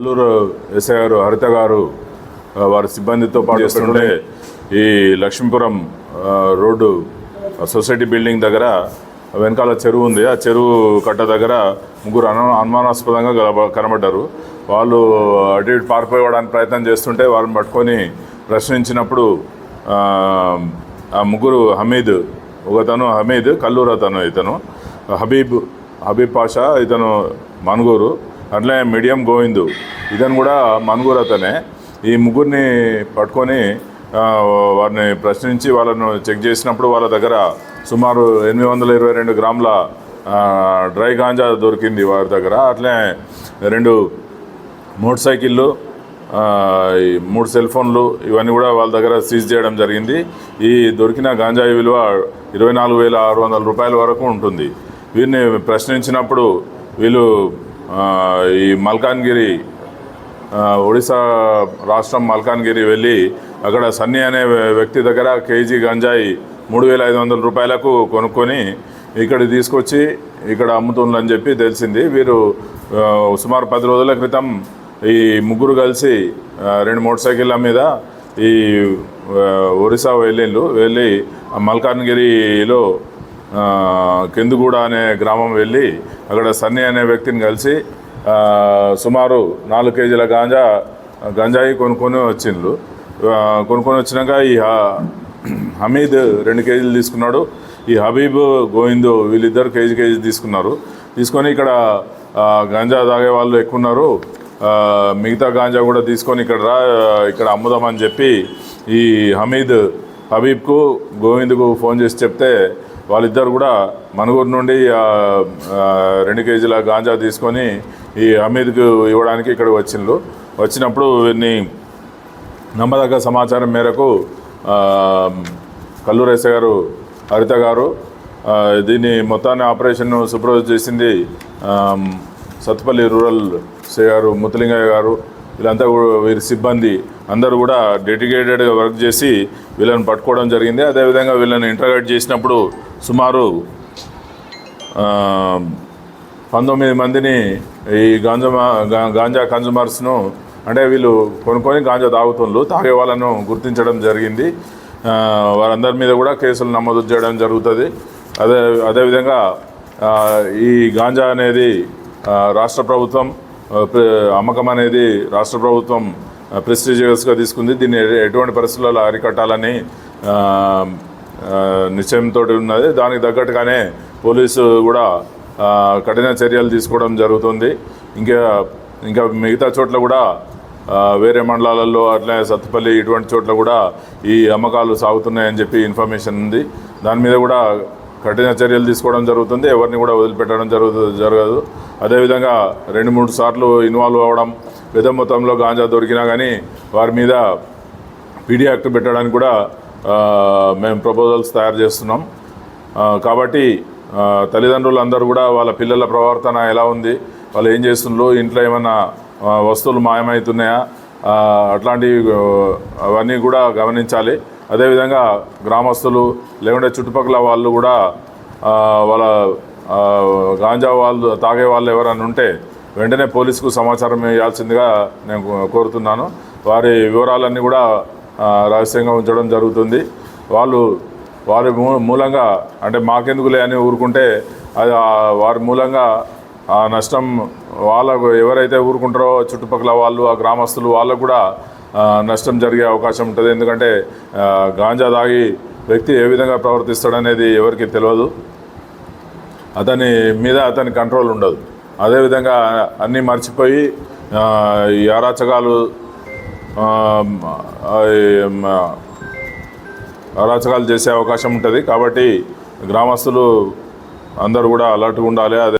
Alluri SI గారు హరిత గారు వారి సిబ్బందితో పాటు చేస్తుంటే ఈ లక్ష్మీపురం రోడ్డు సొసైటీ బిల్డింగ్ దగ్గర వెనకాల చెరువు ఉంది. ఆ చెరువు కట్ట దగ్గర ముగ్గురు అను అనుమానాస్పదంగా కనబడ్డారు. వాళ్ళు అటు ఇటు పారిపోయడానికి ప్రయత్నం చేస్తుంటే వాళ్ళని పట్టుకొని ప్రశ్నించినప్పుడు ఆ ముగ్గురు హమీద్ ఒకతను హమీద్ కల్లూరు అతను ఇతను. హబీబ్ హబీబ్ పాషా ఇతను మనుగూరు. అట్లే మీడియం గోవిందు. ఇతను కూడా మనుగూరు అతనే ఈ ముగ్గురిని పట్టుకొని వారిని ప్రశ్నించి వాళ్ళను చెక్ చేసినప్పుడు వాళ్ళ దగ్గర సుమారు ఎనిమిది వందల ఇరవై రెండు గ్రాముల డ్రై గాంజా దొరికింది వారి దగ్గర. అట్లే రెండు మోటార్ సైకిళ్ళు ఈ మూడు సెల్ ఫోన్లు ఇవన్నీ కూడా వాళ్ళ దగ్గర సీజ్ చేయడం జరిగింది. ఈ దొరికిన గాంజాయి విలువ ఇరవై నాలుగు వేల ఆరు వందల రూపాయల వరకు ఉంటుంది. వీరిని ప్రశ్నించినప్పుడు వీళ్ళు ఈ మల్కాన్గిరి ఒడిశా రాష్ట్రం మల్కాన్గిరి వెళ్ళి అక్కడ సన్నీ అనే వ్య- వ్యక్తి దగ్గర కేజీ గంజాయి మూడు వేల ఐదు వందల రూపాయలకు కొనుక్కొని ఇక్కడ తీసుకొచ్చి ఇక్కడ అమ్ముతుందని చెప్పి తెలిసింది. వీరు సుమారు పది రోజుల క్రితం ఈ ముగ్గురు కలిసి రెండు మోటార్ సైకిళ్ళ మీద ఈ ఆ, ఒరిస్సా వెళ్ళిళ్ళు వెళ్ళి ఆ మల్కాన్గిరిలో కిందుగూడ అనే గ్రామం వెళ్ళి అక్కడ సన్నీ అనే వ్యక్తిని కలిసి సుమారు నాలుగు కేజీల గాంజా గంజాయి కొనుక్కొని వచ్చిండ్రు. కొనుక్కొని వచ్చినాక ఈ హ- హమీద్ రెండు కేజీలు తీసుకున్నాడు. ఈ హబీబ్ గోవింద్ వీళ్ళిద్దరు కేజీ కేజీ తీసుకున్నారు. తీసుకొని ఇక్కడ గంజా తాగే వాళ్ళు ఎక్కువ ఉన్నారు మిగతా గాంజా కూడా తీసుకొని ఇక్కడ రా ఇక్కడ అమ్ముదామని చెప్పి ఈ హమీద్ హబీబ్కు గోవింద్కు ఫోన్ చేసి చెప్తే వాళ్ళిద్దరు కూడా మనుగూరు నుండి రెండు కేజీల గాంజా తీసుకొని ఈ హమీద్కు ఇవ్వడానికి ఇక్కడికి వచ్చిండ్రు. వచ్చినప్పుడు వీరిని నమ్మదగ్గ సమాచారం మేరకు ఆ, గారు హరిత గారు దీన్ని మొత్తాన్ని ఆపరేషన్ను సూపర్వైజ్ చేసింది సత్పల్లి సత్తుపల్లి రూరల్ శ్రీ గారు ముత్తలింగయ్య గారు వీళ్ళంతా కూడా వీరి సిబ్బంది అందరూ కూడా డెడికేటెడ్గా వర్క్ చేసి వీళ్ళని పట్టుకోవడం జరిగింది. అదేవిధంగా వీళ్ళని ఇంటర్గేట్ చేసినప్పుడు సుమారు పంతొమ్మిది మందిని ఈ గాంజా గాంజా కన్జూమర్స్ను అంటే వీళ్ళు కొనుక్కొని గాంజా తాగుతుండ్రు తాగే వాళ్ళను గుర్తించడం జరిగింది. వారందరి మీద కూడా కేసులు నమోదు చేయడం జరుగుతుంది. అదే అదేవిధంగా ఈ గాంజా అనేది రాష్ట్ర ప్రభుత్వం అమ్మకం అనేది రాష్ట్ర ప్రభుత్వం ప్రెస్టీజియస్గా తీసుకుంది. దీన్ని ఎటువంటి పరిస్థితుల్లో అరికట్టాలని నిశ్చయంతో ఉన్నది. దానికి తగ్గట్టుగానే పోలీసు కూడా కఠిన చర్యలు తీసుకోవడం జరుగుతుంది. ఇంకా ఇంకా మిగతా చోట్ల కూడా వేరే మండలాలలో అట్లే సత్తుపల్లి ఇటువంటి చోట్ల కూడా ఈ అమ్మకాలు సాగుతున్నాయని చెప్పి ఇన్ఫర్మేషన్ ఉంది. దాని మీద కూడా కఠిన చర్యలు తీసుకోవడం జరుగుతుంది. ఎవరిని కూడా వదిలిపెట్టడం జరుగు జరగదు. అదేవిధంగా రెండు మూడు సార్లు ఇన్వాల్వ్ అవ్వడం పెద్ద మొత్తంలో గాంజా దొరికినా కానీ వారి మీద పీడీ యాక్ట్ పెట్టడానికి కూడా మేము ప్రపోజల్స్ తయారు చేస్తున్నాం. కాబట్టి తల్లిదండ్రులు అందరూ కూడా వాళ్ళ పిల్లల ప్రవర్తన ఎలా ఉంది వాళ్ళు ఏం చేస్తుండ్రు ఇంట్లో ఏమైనా వస్తువులు మాయమవుతున్నాయా అట్లాంటివి అవన్నీ కూడా గమనించాలి. అదేవిధంగా గ్రామస్తులు లేకుంటే చుట్టుపక్కల వాళ్ళు కూడా వాళ్ళ గాంజా వాళ్ళు తాగే వాళ్ళు ఎవరైనా ఉంటే వెంటనే పోలీసుకు సమాచారం ఇవ్వాల్సిందిగా నేను కోరుతున్నాను. వారి వివరాలన్నీ కూడా రహస్యంగా ఉంచడం జరుగుతుంది. వాళ్ళు వారి మూ- మూలంగా అంటే మాకెందుకులే అని ఊరుకుంటే అది వారి మూలంగా ఆ నష్టం వాళ్ళకు ఎవరైతే ఊరుకుంటారో చుట్టుపక్కల వాళ్ళు ఆ గ్రామస్తులు వాళ్ళకు కూడా నష్టం జరిగే అవకాశం ఉంటుంది. ఎందుకంటే గాంజా తాగి వ్యక్తి ఏ విధంగా ప్రవర్తిస్తాడనేది ఎవరికి తెలియదు అతని మీద అతని కంట్రోల్ ఉండదు. అదేవిధంగా అన్నీ మర్చిపోయి ఈ అరాచకాలు అరాచకాలు చేసే అవకాశం ఉంటుంది. కాబట్టి గ్రామస్తులు అందరూ కూడా అలర్ట్గా ఉండాలి. అదే